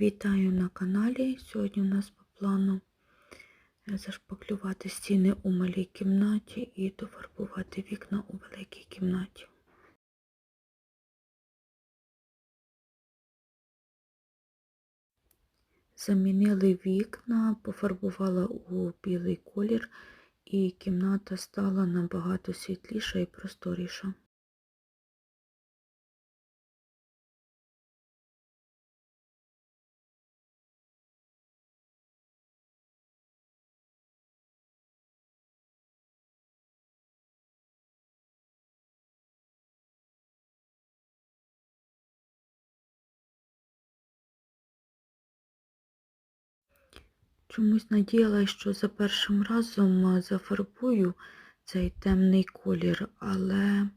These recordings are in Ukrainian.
Вітаю на каналі. Сьогодні у нас по плану е, зашпаклювати стіни у малій кімнаті і дофарбувати вікна у великій кімнаті. Замінили вікна, пофарбувала у білий колір, і кімната стала набагато світліша і просторіша. Чомусь надіялася, що за першим разом зафарбую цей темний колір, але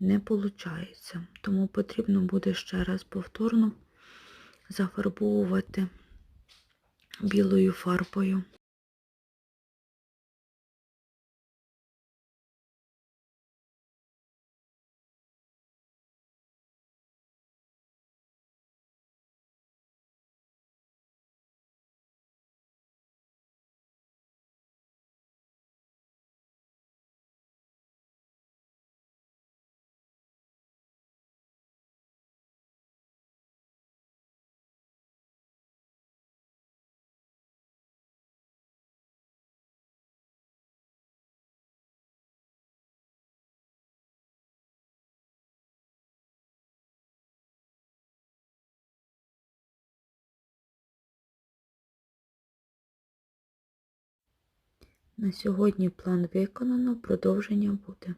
не виходить. Тому потрібно буде ще раз повторно зафарбовувати білою фарбою. На сьогодні план виконано, продовження буде.